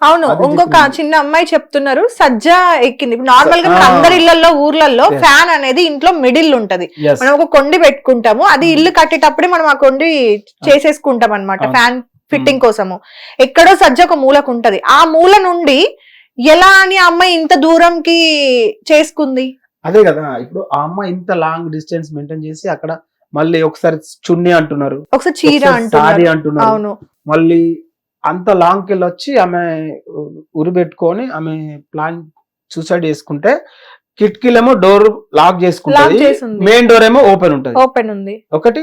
అవును ఇంకొక. చిన్న అమ్మాయి చెప్తున్నారు సజ్జ ఎక్కింది నార్మల్గా. అందరి ఇళ్ళలో ఊర్లలో. ఫ్యాన్ అనేది ఇంట్లో మిడిల్ ఉంటది. మనం ఒక కొండి పెట్టుకుంటాము అది ఇల్లు కట్టేటప్పుడే మనం ఆ కొండి చేసేసుకుంటాం అనమాట అవును. ఫ్యాన్ ఫిట్టింగ్ కోసము ఎక్కడో సజ్జ ఒక మూలకు ఉంటది ఆ మూల నుండి ఎలా అని అమ్మాయి ఇంత దూరంకి చేసుకుంది అదే కదా ఇప్పుడు ఆ అమ్మాయి ఇంత లాంగ్ డిస్టెన్స్ మెయింటైన్ చేసి అక్కడ మళ్ళీ ఒకసారి చున్నీ అంటున్నారు ఒకసారి చీర అంటున్నారు అంటున్నారు అవును మళ్ళీ అంత లాంగ్కి వచ్చి ఆమె ఉరి పెట్టుకొని ఆమె ప్లాన్ సూసైడ్ చేసుకుంటే కిటికీలేమో డోర్ లాక్ చేసుకుంటది. మెయిన్ డోర్ ఏమో ఓపెన్ ఉంటది. ఓపెన్ ఉంది. ఒకటి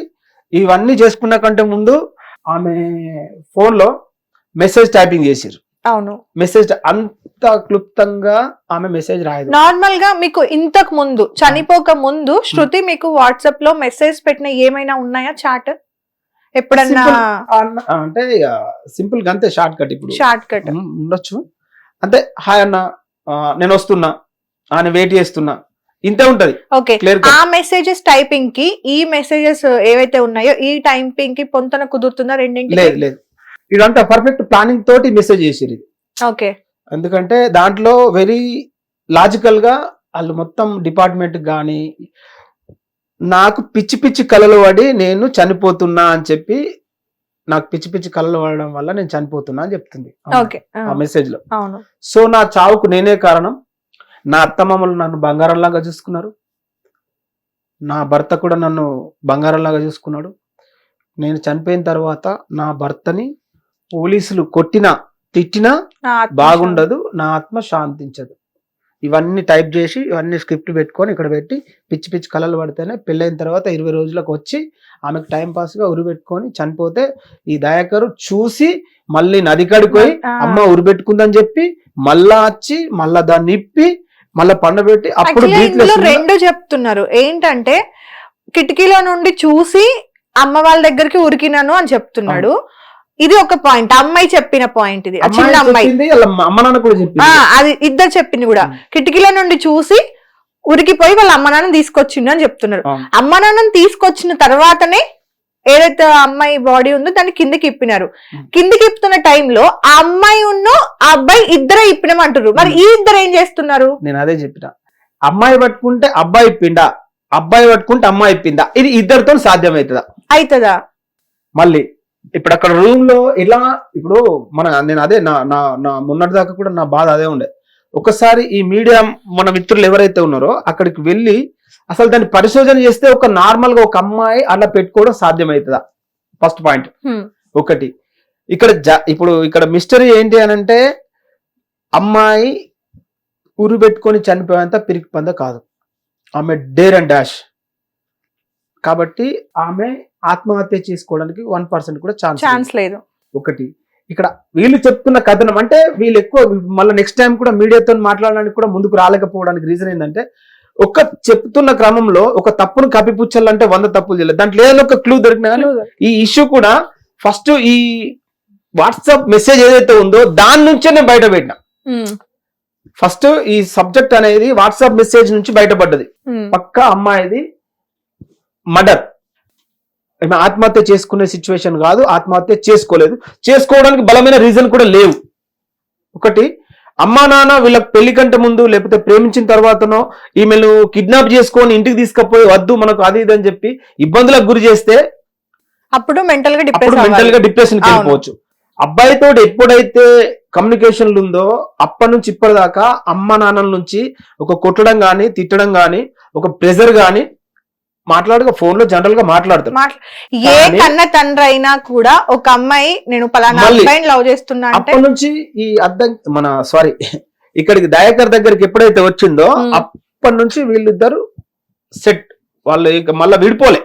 ఇవన్నీ చేసుకున్న కంటే ముందు ఆమె ఫోన్లో మెసేజ్ టైపింగ్ చేసిరు అవును. మెసేజ్ అంత క్లుప్తంగా ఆమె మెసేజ్ రాయదు. నార్మల్గా మీకు ఇంతకు ముందు చనిపోక ముందు శృతి మీకు వాట్సాప్లో మెసేజ్ పెట్టిన ఏమైనా ఉన్నాయా చాట్ ఎప్పుడన్నా అంటే సింపుల్గా అంతే షార్ట్ కట్ ఇప్పుడు. షార్ట్ కట్ ఉండొచ్చు. అంటే హాయ్ అన్న నేను వస్తున్నా ఆయన వెయిట్ చేస్తున్నా. ఇంతే ఉంటది. ఓకే క్లియర్ ఆ మెసేజెస్ టైపింగ్కి ఈ మెసేజెస్ ఏవైతే ఉన్నాయో ఈ టైపింగ్కి పొంతన కుదురుతుందా రెండింటికి? లేదు లేదు. ఇదంతా పర్ఫెక్ట్ ప్లానింగ్ తోటి మెసేజ్ చేసిరు ఇది. ఓకే ఎందుకంటే దాంట్లో వెరీ లాజికల్గా వాళ్ళు మొత్తం డిపార్ట్మెంట్ కానీ నాకు పిచ్చి పిచ్చి కలలు పడి నేను చనిపోతున్నా అని చెప్పి నాకు పిచ్చి పిచ్చి కలలు పడడం వల్ల నేను చనిపోతున్నా అని చెప్తుంది ఓకే. ఆ. మెసేజ్లో. సో నా చావుకు నేనే కారణం. నా అత్తమామలు నన్ను బంగారంలాగా చూసుకున్నారు. నా భర్త కూడా నన్ను బంగారంలాగా చూసుకున్నాడు. నేను చనిపోయిన తర్వాత నా భర్తని పోలీసులు కొట్టినా తిట్టినా బాగుండదు నా ఆత్మ శాంతించదు. ఇవన్నీ టైప్ చేసి ఇవన్నీ స్క్రిప్ట్ పెట్టుకొని ఇక్కడ పెట్టి పిచ్చి పిచ్చి కళలు పడితేనే పెళ్ళైన తర్వాత ఇరవై రోజులకు వచ్చి ఆమెకు టైం పాస్గా ఉరి పెట్టుకొని చనిపోతే ఈ దయాకరు చూసి మళ్ళీ నది కడుకోయి ఆ, అమ్మ ఉరి పెట్టుకుందని చెప్పి మళ్ళా వచ్చి మళ్ళా దాన్ని ఇప్పి మళ్ళా పండబెట్టి అప్పుడు రెండు చెప్తున్నారు. ఏంటంటే కిటికీలో నుండి చూసి అమ్మ వాళ్ళ దగ్గరికి ఉరికినాను అని చెప్తున్నాడు. ఇది ఒక పాయింట్. అమ్మాయి చెప్పిన పాయింట్ ఇది. చిన్న అమ్మాయి. నాన్న అది ఇద్దరు చెప్పింది కూడా. కిటికీల నుండి చూసి ఉరికిపోయి వాళ్ళ అమ్మ నాన్న తీసుకొచ్చిండు అని చెప్తున్నారు. అమ్మ నాన్నని తీసుకొచ్చిన తర్వాతనే ఏదైతే అమ్మాయి బాడీ ఉందో దాన్ని కిందకి ఇప్పినారు. కిందకి ఇప్పుతున్న టైంలో ఆ అమ్మాయి ఉన్న ఆ అబ్బాయి ఇద్దరే ఇప్పినమంటారు మరి. ఈ ఇద్దరు ఏం చేస్తున్నారు? నేను అదే చెప్పిన. అమ్మాయి పట్టుకుంటే అబ్బాయి ఇప్పిండా? అబ్బాయి పట్టుకుంటే అమ్మాయి ఇప్పిందా? ఇది ఇద్దరితో సాధ్యమవుతుందా? అవుతుందా మళ్ళీ ఇప్పుడు అక్కడ రూమ్లో ఇలా ఇప్పుడు మన నేను అదే నా నా నా మొన్నటి దాకా కూడా నా బాధ అదే ఉండే. ఒకసారి ఈ మీడియా మన మిత్రులు ఎవరైతే ఉన్నారో అక్కడికి వెళ్ళి అసలు దాన్ని పరిశోధన చేస్తే ఒక నార్మల్గా ఒక అమ్మాయి అలా పెట్టుకోవడం సాధ్యమవుతుందా? First point. ఒకటి ఇక్కడ జ- ఇప్పుడు ఇక్కడ మిస్టరీ ఏంటి అని అంటే అమ్మాయి ఉరి పెట్టుకొని చనిపోయేంత పిరికి పంద కాదు. ఆమె డేర్ అండ్ డాష్. కాబట్టి ఆమె ఆత్మహత్య చేసుకోవడానికి వన్ పర్సెంట్ కూడా ఛాన్స్ ఛాన్స్ లేదు. ఒకటి. ఇక్కడ వీళ్ళు చెప్తున్న కథనం అంటే వీళ్ళు ఎక్కువ మళ్ళీ నెక్స్ట్ టైం కూడా మీడియాతో మాట్లాడడానికి కూడా ముందుకు రాలేకపోవడానికి రీజన్ ఏంటంటే ఒక చెప్తున్న క్రమంలో ఒక తప్పును కప్పిపుచ్చాలంటే వంద తప్పులు చేయలేదు. దాంట్లో ఏదైనా ఒక క్లూ దొరికినా కానీ ఈ ఇష్యూ కూడా ఫస్ట్ ఈ వాట్సాప్ మెసేజ్ ఏదైతే ఉందో దాని నుంచే నేను బయట పెట్టిన. ఫస్ట్ ఈ సబ్జెక్ట్ అనేది వాట్సాప్ మెసేజ్ నుంచి బయటపడ్డది. హ్మ్. పక్క అమ్మాయిది మర్డర్ ఈమె ఆత్మహత్య చేసుకునే సిచ్యువేషన్ కాదు ఆత్మహత్య చేసుకోలేదు. చేసుకోవడానికి బలమైన రీజన్ కూడా లేవు. ఒకటి అమ్మా నాన్న వీళ్ళకి పెళ్ళి కంటే ముందు లేకపోతే ప్రేమించిన తర్వాతనో ఈమెను కిడ్నాప్ చేసుకొని ఇంటికి తీసుకుపోయి వద్దు మనకు అది ఇది అని చెప్పి ఇబ్బందులకు గురి చేస్తే అప్పుడు మెంటల్గా అప్పుడు మెంటల్గా డిప్రెషన్. వెళ్ళిపోవచ్చు. అబ్బాయితో ఎప్పుడైతే కమ్యూనికేషన్ ఉందో అప్పటి నుంచి ఇప్పటిదాకా అమ్మ నాన్నల నుంచి ఒక కొట్టడం గాని తిట్టడం గాని ఒక ప్రెజర్ గాని మాట్లాడక ఫోన్లో జనరల్గా మాట్లాడతారు ఏ కానీ- కన్న తండ్రి అయినా కూడా ఒక అమ్మాయి నేను పలానా మళ్ళీ అబ్బాయిని లవ్ చేస్తున్నా అప్పటి నుంచి ఈ అద్దం మన సారీ ఇక్కడికి దయాకర్ దగ్గరికి ఎప్పుడైతే వచ్చిందో. అప్పటి నుంచి వీళ్ళిద్దరు సెట్. వాళ్ళు ఇక మళ్ళీ విడిపోలే.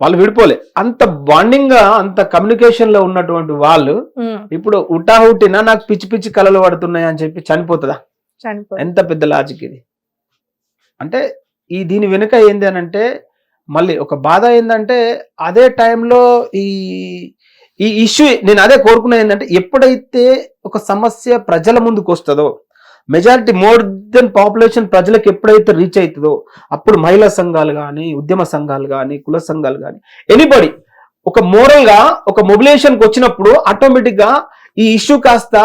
వాళ్ళు విడిపోలే. అంత బాండింగ్గా అంత కమ్యూనికేషన్లో ఉన్నటువంటి వాళ్ళు. ఇప్పుడు ఉటాహుటిన నాకు పిచ్చి పిచ్చి కలలు పడుతున్నాయి అని చెప్పి చనిపోతుందా? ఎంత పెద్ద లాజిక్ ఇది? అంటే ఈ దీని వెనుక ఏంది అని అంటే మళ్ళీ ఒక బాధ ఏంటంటే అదే టైంలో ఈ ఈ ఇష్యూ నేను అదే కోరుకునేది ఏంటంటే ఎప్పుడైతే ఒక సమస్య ప్రజల ముందుకు వస్తుందో మెజారిటీ మోర్ దెన్ పాపులేషన్ ప్రజలకు ఎప్పుడైతే రీచ్ అవుతుందో అప్పుడు మహిళా సంఘాలు కానీ ఉద్యమ సంఘాలు కానీ కుల సంఘాలు కానీ ఎనీబడి ఒక మోరల్గా ఒక మొబిలైజేషన్కి వచ్చినప్పుడు ఆటోమేటిక్గా ఈ ఇష్యూ కాస్త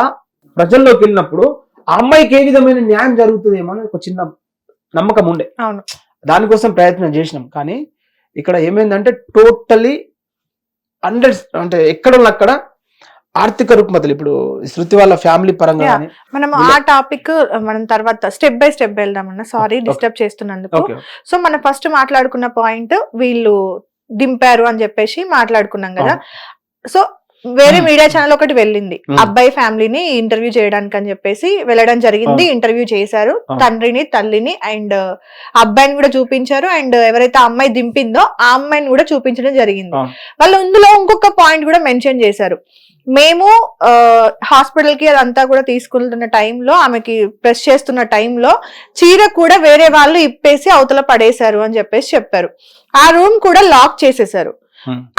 ప్రజల్లోకి వెళ్ళినప్పుడు ఆ అమ్మాయికి ఏ విధమైన న్యాయం జరుగుతుందేమో అని ఒక చిన్న నమ్మకం ఉండే. అవును. దానికోసం ప్రయత్నం చేసినాం. కానీ ఇక్కడ ఏమైందంటే టోటలీ హండ్రెడ్ అంటే ఎక్కడ అక్కడ ఆర్థిక రుగ్మతలు. ఇప్పుడు శృతి వాళ్ళ ఫ్యామిలీ పరంగా మనం ఆ టాపిక్ మనం తర్వాత స్టెప్ బై స్టెప్ వెళ్దామన్నా. సారీ. డిస్టర్బ్ చేస్తున్నందుకు. సో మనం ఫస్ట్ మాట్లాడుకున్న పాయింట్ వీళ్ళు దింపారు అని చెప్పేసి మాట్లాడుకున్నాం కదా. సో వేరే Hmm. మీడియా ఛానల్ ఒకటి వెళ్ళింది Hmm. అబ్బాయి ఫ్యామిలీని ఇంటర్వ్యూ చేయడానికి అని చెప్పేసి వెళ్ళడం జరిగింది ఇంటర్వ్యూ చేశారు Ah. తండ్రిని తల్లిని అండ్ అబ్బాయిని కూడా చూపించారు అండ్ ఎవరైతే ఆ అమ్మాయి దింపిందో ఆ అమ్మాయిని కూడా చూపించడం జరిగింది. వాళ్ళు ఇందులో ఇంకొక పాయింట్ కూడా మెన్షన్ చేశారు మేము హాస్పిటల్కి అదంతా కూడా తీసుకుంటున్న టైంలో ఆమెకి ప్రెస్ చేస్తున్న టైంలో చీర కూడా వేరే వాళ్ళు ఇప్పేసి అవతల పడేశారు అని చెప్పేసి చెప్పారు ఆ రూమ్ కూడా లాక్ చేసేసారు Hmm.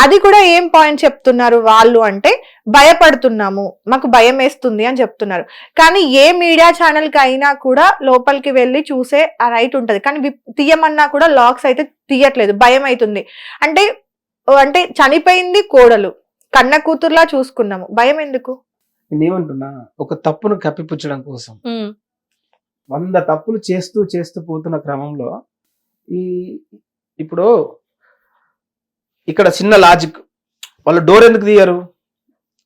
అది కూడా ఏం పాయింట్ చెప్తున్నారు వాళ్ళు అంటే భయపడుతున్నాము మాకు భయం వేస్తుంది అని చెప్తున్నారు. కానీ ఏ మీడియా ఛానల్కి అయినా కూడా లోపలికి వెళ్ళి చూసే ఆ రైట్ ఉంటది. కానీ తీయమన్నా కూడా లాక్స్ అయితే తీయట్లేదు భయం అవుతుంది. అంటే అంటే చనిపోయింది కోడలు కన్న కూతురులా చూసుకున్నాము. భయం ఎందుకు? నేనేమంటున్నా ఒక తప్పును కప్పిపుచ్చడం కోసం. వంద తప్పులు చేస్తూ చేస్తూ పోతున్న క్రమంలో ఈ ఇప్పుడు ఇక్కడ చిన్న లాజిక్ వాళ్ళు డోర్ ఎందుకు తీయరు?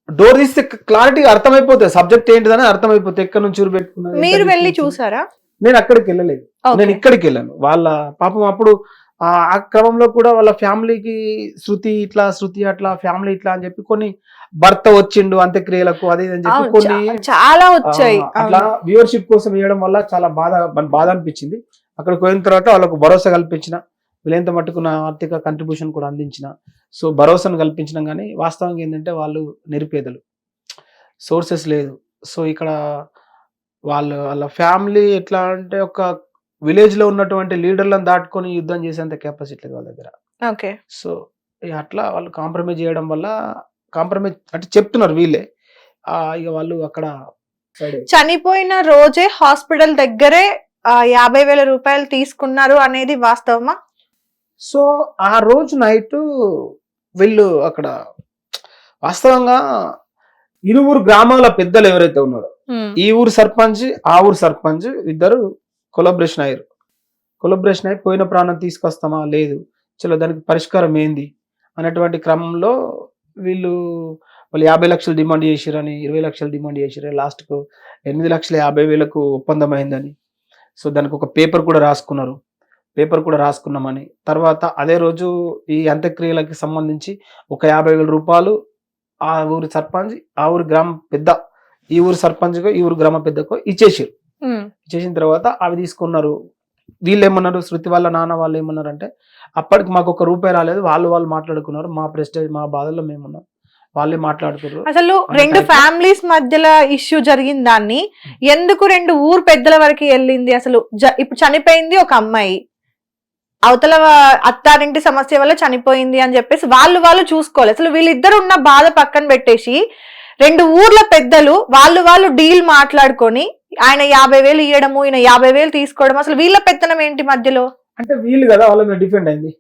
డోర్ తీస్తే క్లారిటీ అర్థమైపోతుంది. సబ్జెక్ట్ ఏంటిదని అర్థమైపోతుంది. ఎక్కడి నుంచి పెట్టుకున్నది మీరు వెళ్ళి చూసారా? నేను అక్కడికి వెళ్ళలేదు. నేను ఇక్కడికి వెళ్ళాను. వాళ్ళ పాపం అప్పుడు ఆ క్రమంలో కూడా వాళ్ళ ఫ్యామిలీకి శృతి ఇట్లా శృతి అట్లా ఫ్యామిలీ ఇట్లా అని చెప్పి కొన్ని భర్త వచ్చిండు అంత్యక్రియలకు అది అని చెప్పి కొన్ని చాలా వచ్చాయి. అట్లా వ్యూవర్షిప్ కోసం వేయడం వల్ల చాలా బాధ బాధ అనిపించింది. అక్కడికి పోయిన తర్వాత వాళ్ళకు భరోసా కల్పించిన. వీళ్ళంత మట్టుకు నా ఆర్థిక కంట్రిబ్యూషన్ కూడా అందించిన. సో భరోసాను కల్పించినాం కానీ వాస్తవంగా ఏంటంటే వాళ్ళు నిరుపేదలు. సోర్సెస్ లేదు. సో ఇక్కడ వాళ్ళు వాళ్ళ ఫ్యామిలీ ఎట్లా అంటే ఒక విలేజ్లో ఉన్నటువంటి లీడర్లను దాటుకొని యుద్ధం చేసేంత కెపాసిటీ లేదు వాళ్ళ దగ్గర. ఓకే. సో అట్లా వాళ్ళు కాంప్రమైజ్ చేయడం వల్ల కాంప్రమైజ్ అంటే చెప్తున్నారు వీళ్ళే. ఇక వాళ్ళు అక్కడ. చనిపోయిన రోజే హాస్పిటల్ దగ్గరే యాభై వేల రూపాయలు తీసుకున్నారు అనేది వాస్తవమా? సో ఆ రోజు నైట్ వీళ్ళు అక్కడ వాస్తవంగా ఇరువురు గ్రామాల పెద్దలు ఎవరైతే ఉన్నారో ఈ ఊరు సర్పంచ్ ఆ ఊరు సర్పంచ్ ఇద్దరు కొలాబరేషన్ అయ్యారు. కొలాబరేషన్ అయ్యి పోయిన ప్రాణం తీసుకొస్తామా? లేదు. చలో దానికి పరిష్కారం ఏంది? అనేటువంటి క్రమంలో వీళ్ళు వాళ్ళు యాభై లక్షలు డిమాండ్ చేసిరని ఇరవై లక్షలు డిమాండ్ చేసిరు లాస్ట్కు ఎనిమిది లక్షల యాభై వేలకు ఒప్పందం అయిందని సో దానికి ఒక పేపర్ కూడా రాసుకున్నారు. పేపర్ కూడా రాసుకున్నామని. తర్వాత అదే రోజు ఈ అంత్యక్రియలకి సంబంధించి ఒక యాభై వేల రూపాయలు ఆ ఊరి సర్పంచ్ ఆ ఊరి గ్రామ పెద్ద ఈ ఊరు సర్పంచ్కో ఈ ఊరు గ్రామ పెద్దకో ఇచ్చేసారు. ఇచ్చేసిన తర్వాత అవి తీసుకున్నారు. వీళ్ళు ఏమన్నారు శృతి వాళ్ళ నాన్న వాళ్ళు ఏమన్నారు అంటే అప్పటికి మాకు ఒక రూపాయి రాలేదు వాళ్ళు వాళ్ళు మాట్లాడుకున్నారు మా ప్రెస్టేజ్ మా బాధల్లో మేమున్నాం. వాళ్ళే మాట్లాడుకున్నారు. అసలు రెండు ఫ్యామిలీస్ మధ్యలో ఇష్యూ జరిగిన దాన్ని ఎందుకు రెండు ఊరు పెద్దల వరకు వెళ్ళింది? అసలు ఇప్పుడు చనిపోయింది ఒక అమ్మాయి. అవతల అత్తారింటి సమస్య వల్ల చనిపోయింది అని చెప్పేసి వాళ్ళు వాళ్ళు చూసుకోవాలి. అసలు వీళ్ళిద్దరు ఉన్న బాధ పక్కన పెట్టేసి రెండు ఊర్ల పెద్దలు వాళ్ళు వాళ్ళు డీల్ మాట్లాడుకొని ఆయన యాభై వేలు ఇవ్వడము ఈయన యాభై వేలు తీసుకోవడం అసలు వీళ్ళ పెత్తనం ఏంటి మధ్యలో? అంటే వీళ్ళు కదా వాళ్ళ మీద డిపెండ్ అయింది.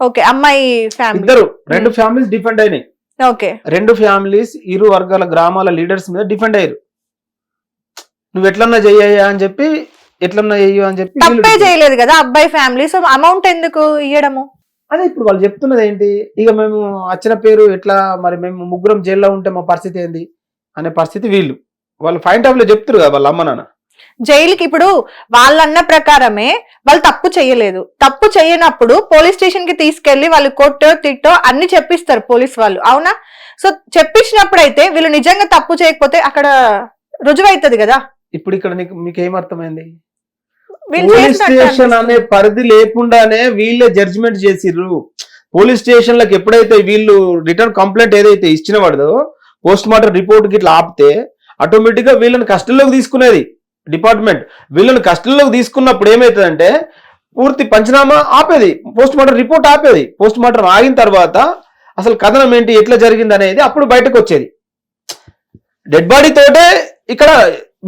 ఓకే అమ్మాయి ఫ్యామిలీ. ఇద్దరు రెండు ఫ్యామిలీస్ డిపెండ్ అయినాయి. ఓకే. రెండు ఫ్యామిలీస్ ఇరు వర్గాల గ్రామాల లీడర్స్ మీద డిపెండ్ అయ్యారు. నువ్వు ఎట్లన్నా చెయ్యా అని చెప్పి ఎట్లన్నా అని చెప్పి తప్పే చేయలేదు కదా అబ్బాయి ఫ్యామిలీ. సో అమౌంట్ ఎందుకు ఇవ్వడము అదే ఇప్పుడు వాళ్ళు చెప్తున్నది ఏంటి? ఇక మేము వచ్చిన పేరు ఎట్లా మరి మేము ముగ్గురం జైల్లో ఉంటే మా పరిస్థితి ఏంది? అనే పరిస్థితి వీళ్ళు. వాళ్ళు ఫైన్లో చెప్తారు కదా వాళ్ళ అమ్మ నాన్న. జైలుకి ఇప్పుడు వాళ్ళన్న ప్రకారమే వాళ్ళు తప్పు చేయలేదు. తప్పు చేయనప్పుడు పోలీస్ స్టేషన్కి తీసుకెళ్ళి వాళ్ళు కొట్టో తిట్టో అన్ని చెప్పిస్తారు పోలీస్ వాళ్ళు. అవునా? సో చెప్పించినప్పుడు అయితే వీళ్ళు నిజంగా తప్పు చేయకపోతే అక్కడ రుజువైతది కదా? ఇప్పుడు ఇక్కడ నీకు మీకు ఏమర్థమైంది పోలీస్ స్టేషన్ అనే. పరిధి లేకుండానే వీళ్ళే జడ్జిమెంట్ చేసిర్రు. పోలీస్ స్టేషన్లకు ఎప్పుడైతే వీళ్ళు రిటర్న్ కంప్లైంట్ ఏదైతే ఇచ్చిన వాడదో పోస్ట్ మార్టం రిపోర్ట్ గిట్లా ఆపితే ఆటోమేటిక్గా వీళ్ళని కస్టడీలోకి తీసుకునేది డిపార్ట్మెంట్ వీళ్ళని కస్టడీలోకి తీసుకున్నప్పుడు ఏమవుతుందంటే పూర్తి పంచనామా ఆపేది. పోస్ట్ మార్టం రిపోర్ట్ ఆపేది. పోస్ట్ మార్టం ఆగిన తర్వాత అసలు కథనం ఏంటి ఎట్లా జరిగింది అనేది అప్పుడు బయటకు వచ్చేది. డెడ్ బాడీ తోటే ఇక్కడ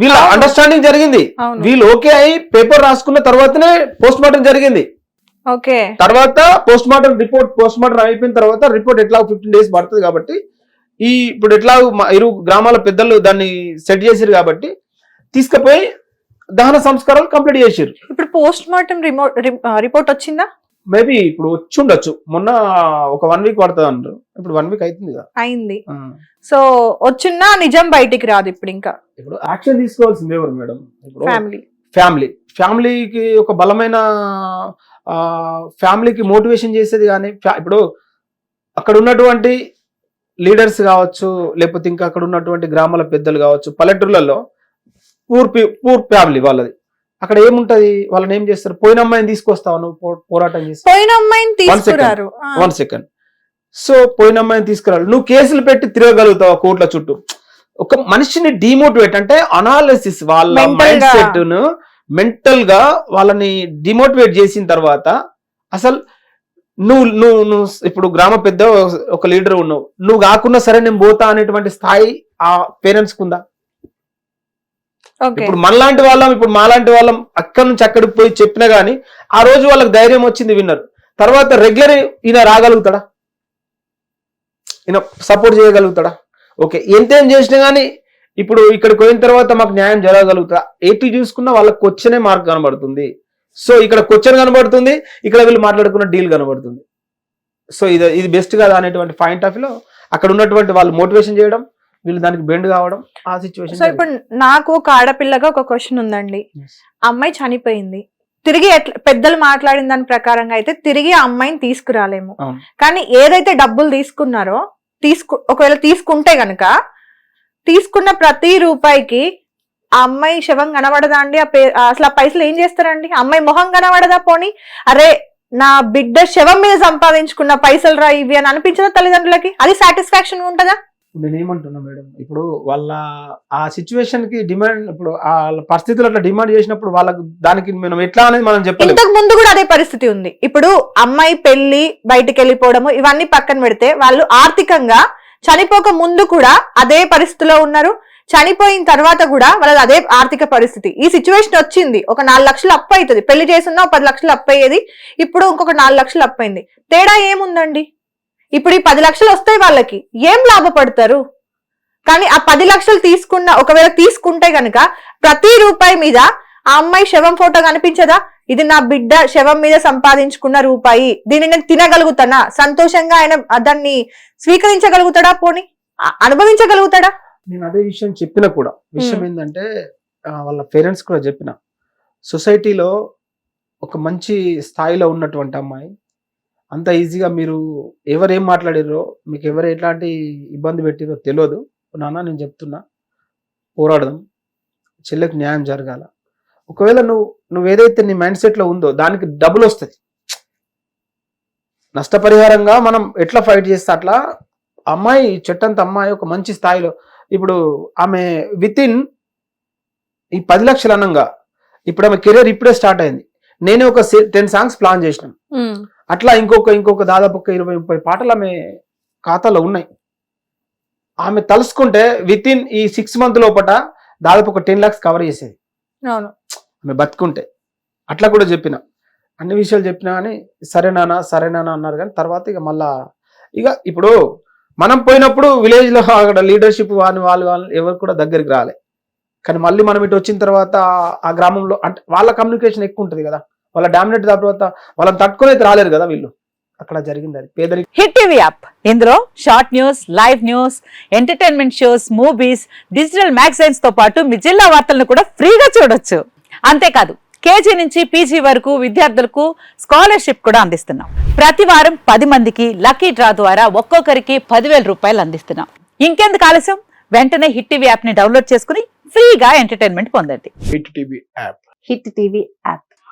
వీళ్ళ. అండర్స్టాండింగ్ జరిగింది. వీళ్ళు ఓకే అయి పేపర్ రాసుకున్న తర్వాతనే పోస్ట్ మార్టం జరిగింది. ఓకే. తర్వాత post mortem report post mortem అయిపోయిన తర్వాత రిపోర్ట్ ఎట్లా ఫిఫ్టీన్ డేస్ పడుతుంది కాబట్టి ఈ ఇప్పుడు ఎట్లా ఇరు గ్రామాల పెద్దలు దాన్ని సెట్ చేసిరు కాబట్టి తీసుకుపోయి దహన సంస్కారాలు కంప్లీట్ చేసిరు ఇప్పుడు పోస్ట్ మార్టం రిపోర్ట్ వచ్చిందా? మేబీ ఇప్పుడు వచ్చి ఉండొచ్చు. మొన్న ఒక వన్ వీక్ పడుతుంది అంటారు. ఇప్పుడు వన్ వీక్ అవుతుంది కదా? అయింది. సో వచ్చినా నిజం బయటికి రాదు ఇప్పుడు ఇంకా. ఇప్పుడు యాక్షన్ తీసుకోవాల్సింది ఎవరు మేడం? ఇప్పుడు ఫ్యామిలీ ఫ్యామిలీ. ఫ్యామిలీకి ఒక బలమైన ఫ్యామిలీకి మోటివేషన్ చేసేది కానీ ఇప్పుడు అక్కడ ఉన్నటువంటి లీడర్స్ కావచ్చు లేకపోతే ఇంకా అక్కడ ఉన్నటువంటి గ్రామాల పెద్దలు కావచ్చు పల్లెటూర్లలో పూర్ పూర్ ఫ్యామిలీ వాళ్ళది. అక్కడ ఏముంటది? వాళ్ళని ఏం చేస్తారు? పోయిన అమ్మాయిని తీసుకొస్తావు నువ్వు పోరాటం చేసి? పోయిన అమ్మాయిని తీసుకురారు. వన్ సెకండ్ సో పోయిన అమ్మాయిని తీసుకురాలి నువ్వు కేసులు పెట్టి తిరగలుగుతావు కోర్టుల చుట్టూ? ఒక మనిషిని డిమోటివేట్ అంటే అనాలిసిస్ వాళ్ళ మైండ్. సెట్ను మెంటల్గా వాళ్ళని డిమోటివేట్ చేసిన తర్వాత అసలు నువ్వు నువ్వు నువ్వు ఇప్పుడు గ్రామ పెద్ద ఒక లీడర్ ఉన్నావు. నువ్వు కాకుండా సరే నేను పోతా అనేటువంటి స్థాయి ఆ పేరెంట్స్ కుందా ఇప్పుడు మనలాంటి వాళ్ళం ఇప్పుడు మాలాంటి వాళ్ళం అక్కడి నుంచి అక్కడికి పోయి చెప్పినా గానీ ఆ రోజు వాళ్ళకి ధైర్యం వచ్చింది విన్నర్. తర్వాత రెగ్యులర్ ఈయన రాగలుగుతాడా? ఈయన సపోర్ట్ చేయగలుగుతాడా? ఓకే ఎంతేం చేసినా గానీ ఇప్పుడు ఇక్కడికి పోయిన తర్వాత మాకు న్యాయం జరగగలుగుతా ఎటు చూసుకున్నా వాళ్ళకి క్వశ్చనే మార్క్ కనబడుతుంది. సో ఇక్కడ క్వశ్చన్ కనబడుతుంది ఇక్కడ వీళ్ళు మాట్లాడుకున్న డీల్ కనబడుతుంది. సో ఇది ఇది బెస్ట్ కదా అనేటువంటి పాయింట్ ఆఫ్లో అక్కడ ఉన్నటువంటి వాళ్ళు మోటివేషన్ చేయడం వీళ్ళు దానికి బెండ్ కావడం ఆ సో సిచ్యువేషన్ ఇప్పుడు నాకు ఒక ఆడపిల్లగా ఒక క్వశ్చన్ ఉందండి. అమ్మాయి చనిపోయింది. తిరిగి ఎట్లా పెద్దలు మాట్లాడిన దాని ప్రకారంగా అయితే తిరిగి ఆ అమ్మాయిని తీసుకురాలేము. కానీ ఏదైతే డబ్బులు తీసుకున్నారో తీసుకు ఒకవేళ తీసుకుంటే గనక తీసుకున్న ప్రతి రూపాయికి ఆ అమ్మాయి శవం కనబడదా అండి? ఆ అసలు ఆ పైసలు ఏం చేస్తారండి? అమ్మాయి మొహం కనబడదా పోని? అరే నా బిడ్డ శవం మీద సంపాదించుకున్న పైసలు రా ఇవి అని అనిపించదా తల్లిదండ్రులకి? అది సాటిస్ఫాక్షన్ ఉంటదా? నేను ఏమంటున్నా మేడం ఇప్పుడు వాళ్ళ ఆ సిచ్యువేషన్కి డిమాండ్ ఇప్పుడు ఆ వాళ్ళ పరిస్థితులు అట్లా డిమాండ్ చేసినప్పుడు వాళ్ళకి దానికి మనం ఎట్లా అనేది మనం చెప్పాలి. ఇంతకు ముందు కూడా అదే పరిస్థితి ఉంది. ఇప్పుడు అమ్మాయి పెళ్ళి బయటికి వెళ్ళిపోవడము ఇవన్నీ పక్కన పెడితే వాళ్ళు ఆర్థికంగా చనిపోక ముందు కూడా అదే పరిస్థితిలో ఉన్నారు. చనిపోయిన తర్వాత కూడా వాళ్ళది అదే ఆర్థిక పరిస్థితి. ఈ సిచ్యువేషన్ వచ్చింది. ఒక నాలుగు లక్షలు అప్పు అవుతుంది. పెళ్ళి చేసున్నా ఒక పది లక్షలు అప్పు అయ్యేది. ఇప్పుడు ఇంకొక నాలుగు లక్షలు అప్పు అయింది. తేడా ఏముందండి? ఇప్పుడు ఈ పది లక్షలు వస్తాయి వాళ్ళకి. ఏం లాభపడతారు? కానీ ఆ పది లక్షలు తీసుకున్న ఒకవేళ తీసుకుంటే గనక ప్రతి రూపాయి మీద ఆ అమ్మాయి శవం ఫోటో కనిపించదా? ఇది నా బిడ్డ శవం మీద సంపాదించుకున్న రూపాయి. దీన్ని నేను తినగలుగుతానా? సంతోషంగా ఆయన దాన్ని స్వీకరించగలుగుతాడా పోని? అనుభవించగలుగుతాడా? నేను అదే విషయం చెప్పిన కూడా. విషయం. ఏంటంటే వాళ్ళ పేరెంట్స్ కూడా చెప్పిన. సొసైటీలో ఒక మంచి స్థాయిలో ఉన్నటువంటి అమ్మాయి అంత ఈజీగా మీరు ఎవరు ఏం మాట్లాడారో మీకు ఎవరు ఎట్లాంటి ఇబ్బంది పెట్టిరో తెలియదు నాన్న నేను చెప్తున్నా పోరాడదాం. చెల్లెకి న్యాయం జరగాల. ఒకవేళ నువ్వు నువ్వు ఏదైతే నీ మైండ్ సెట్లో ఉందో దానికి డబుల్ వస్తుంది. నష్టపరిహారంగా మనం ఎట్లా ఫైట్ చేస్తే అట్లా అమ్మాయి చెట్టంత అమ్మాయి ఒక మంచి స్థాయిలో ఇప్పుడు ఆమె విత్ ఇన్ ఈ పది లక్షలు అనంగా ఇప్పుడు ఆమె కెరీర్ ఇప్పుడే స్టార్ట్ అయింది. నేనే ఒక టెన్ సాంగ్స్ ప్లాన్ చేసినాను అట్లా ఇంకొక ఇంకొక దాదాపు ఒక ఇరవై ముప్పై పాటలు ఆమె ఖాతాలో ఉన్నాయి. ఆమె తలుసుకుంటే విత్ ఇన్ ఈ సిక్స్ మంత్ లోపట దాదాపు ఒక టెన్ లాక్స్ కవర్ చేసేది. అవును. ఆమె బతుకుంటే. అట్లా కూడా చెప్పిన. అన్ని విషయాలు చెప్పినా కానీ సరేనానా సరేనానా అన్నారు కానీ తర్వాత ఇక మళ్ళా ఇక ఇప్పుడు మనం పోయినప్పుడు విలేజ్లో అక్కడ లీడర్షిప్ వాని వాళ్ళు వాళ్ళు ఎవరు కూడా దగ్గరికి రాలే. కానీ మళ్ళీ మనం ఇటు వచ్చిన తర్వాత ఆ- ఆ గ్రామంలో అంటే వాళ్ళ కమ్యూనికేషన్ ఎక్కువ ఉంటుంది కదా. వాళ్ళ డామినేట్ తర్వాత వాళ్ళని తట్టుకొని అయితే రాలేరు కదా వీళ్ళు. అక్కడ జరిగింది అది. పేదరిక హిట్ టీవీ యాప్. ఇందులో short news live news entertainment shows movies digital మ్యాగజైన్స్తో పాటు మీ జిల్లా వార్తలను కూడా ఫ్రీగా చూడొచ్చు. అంతేకాదు కేజీ నుంచి పీజీ వరకు విద్యార్థులకు స్కాలర్షిప్ కూడా అందిస్తున్నాం. ప్రతి వారం పది మందికి లక్కీ డ్రా ద్వారా ఒక్కొక్కరికి పదివేల రూపాయలు అందిస్తున్నాం. ఇంకెందుకు ఆలస్యం? వెంటనే హిట్ టీవీ యాప్ని డౌన్లోడ్ చేసుకుని ఫ్రీగా ఎంటర్టైన్మెంట్ పొందండి. Hit TV app. Hit TV app.